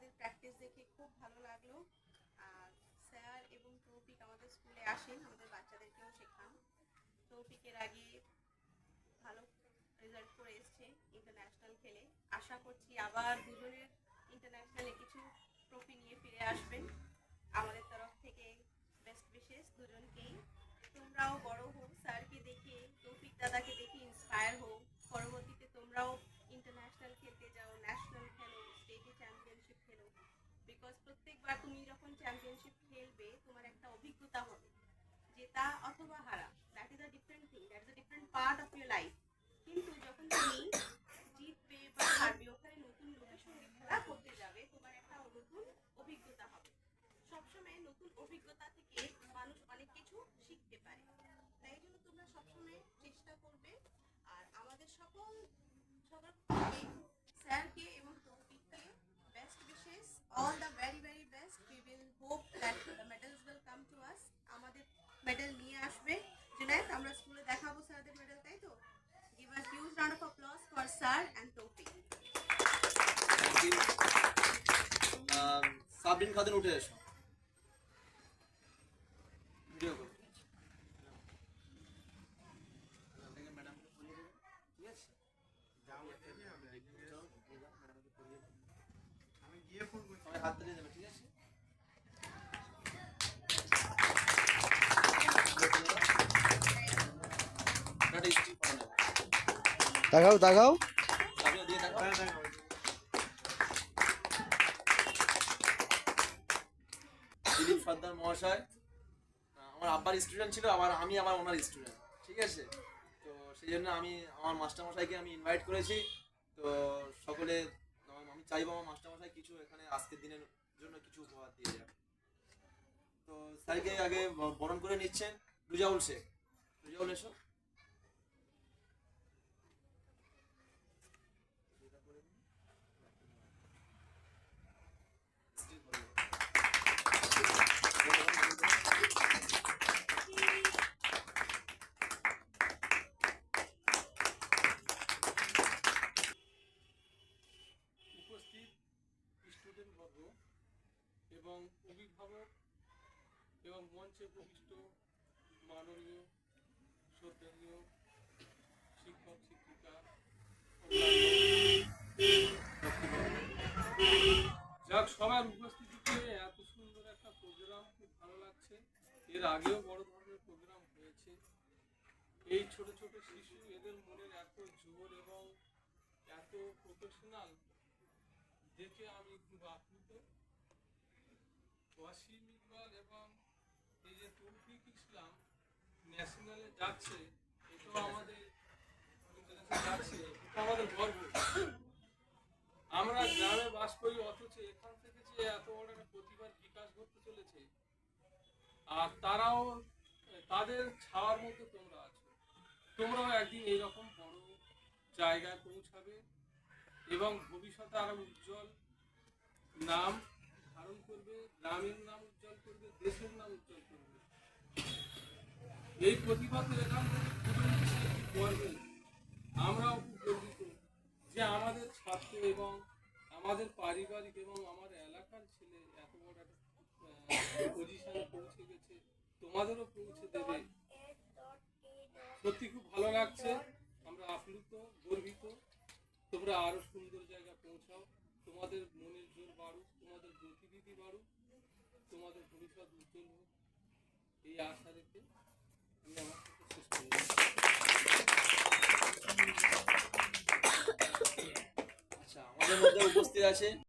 আমাদের প্র্যাকটিস দেখে খুব ভালো লাগল। আর স্যার এবং তৌফিক আমাদের স্কুলে আসেন, আমাদের বাচ্চাদেরকেও শেখান। তৌফিকের আগে ভালো রেজাল্ট করে এসছে ইন্টারন্যাশনাল খেলে। আশা করছি আবার দুজনের ইন্টারন্যাশনালে কিছু ট্রফি নিয়ে ফিরে আসবেন। আমাদের তরফ থেকে বেস্ট বিশেষ দুজনকেই। তোমরাও বড় হোক স্যারকে দেখে, তৌফিক দাদাকে দেখে ইন্সপায়ার হও পরবর্তীতে তোমরাও ইন্টারন্যাশনাল খেলতে যাও ন্যাশনাল খেলো স্টেটে চ্যাম্পিয়নশিপ খেলো বিকজ প্রত্যেকবার তুমি যখন চ্যাম্পিয়নশিপ খেলবে, তোমার একটা অভিজ্ঞতা হবে। জেতা অথবা হারা that is a different thing that is a different part of your life কিন্তু যখন তুমি জিতবে বা হারবে, ওখানে নতুন লোকের সঙ্গে খেলা করতে যাবে, তোমার একটা নতুন অভিজ্ঞতা হবে। সবসময় নতুন অভিজ্ঞতা থেকে মানুষ অনেক কিছু শিখতে পারে। তাই জন্য তোমরা সবসময় চেষ্টা করবে। আর আমাদের সকল সকল, স্যারকে আছে যাও, দিয়ে দাও, ম্যাডামকে পরিয়ে দাও। আমি গিয়ে ফোন করছি সবাই হাত ধরে দেবে ঠিক আছে তাকাও তাকাও। দিলীপ সর্দার মহাশয় আমার আব্বার স্টুডেন্ট ছিল, আবার আমি আমার ওনার স্টুডেন্ট ঠিক আছে? তো সেই জন্য আমি আমার মাস্টার মশাইকে আমি ইনভাইট করেছি। তো সকলে আমি চাইব আমার মাস্টার মশাই কিছু এখানে আজকের দিনের জন্য কিছু উপহার দিয়ে যাক। তো স্যারকে আগে বরণ করে নিচ্ছেন রুজাউল শেখ। রুজাউল এসো। উপস্থিত স্টুডেন্ট বর্গ এবং অভিভাবক এবং মঞ্চে উপবিষ্ট মাননীয়, শ্রদ্ধেয় শিক্ষক, শিক্ষিকা যাক, সবার উপস্থিতিতে এত সুন্দর একটা প্রোগ্রাম খুব ভালো লাগছে। এর আগেও বড় ধরনের প্রোগ্রাম হয়েছে। এই ছোট ছোট শিশু, এদের মনের এত জোর এবং এত প্রফেশনাল দেখে আমি খুব আপ্লুত ওয়াসিম ইকবাল এবং এই যে তৌফিক ইসলাম ন্যাশনালে যাচ্ছে এটাও আমাদের যাচ্ছে এটা আমাদের গর্ব। আমরা গ্রামে বাস করি অথচ এখান থেকে যে এত বড় একটা প্রতিভার বিকাশ ঘটতে চলেছে আর তারাও তাদের ছাওয়ার মধ্যে তোমরা আছো। তোমরাও একদিন এইরকম বড় জায়গায় পৌঁছাবে। এবং ভবিষ্যতে আরও উজ্জ্বল নাম ধারণ করবে, গ্রামের নাম উজ্জ্বল করবে, দেশের নাম উজ্জ্বল করবে। এই একটি গর্বে আমরাও খুব গর্বিত যে আমাদের ছাত্র এবং আমাদের পারিবারিক এবং আমার এলাকার ছেলে এত বড় একটা পজিশনে পৌঁছে গেছে, তোমাদেরও পৌঁছে দেবে। সত্যি খুব ভালো লাগছে। আমরা আপ্লুত, গর্বিত। তোমরা আরও সুন্দর জায়গা পৌঁছাও। তোমাদের মনের জোর বাড়ুক, তোমাদের গতিবিধি বাড়ুক, তোমাদের ভবিষ্যৎ উজ্জ্বল হোক। এই আশা রেখে আমি আমার সাথে শেষ করলাম আচ্ছা আমাদের মধ্যে উপস্থিত আছে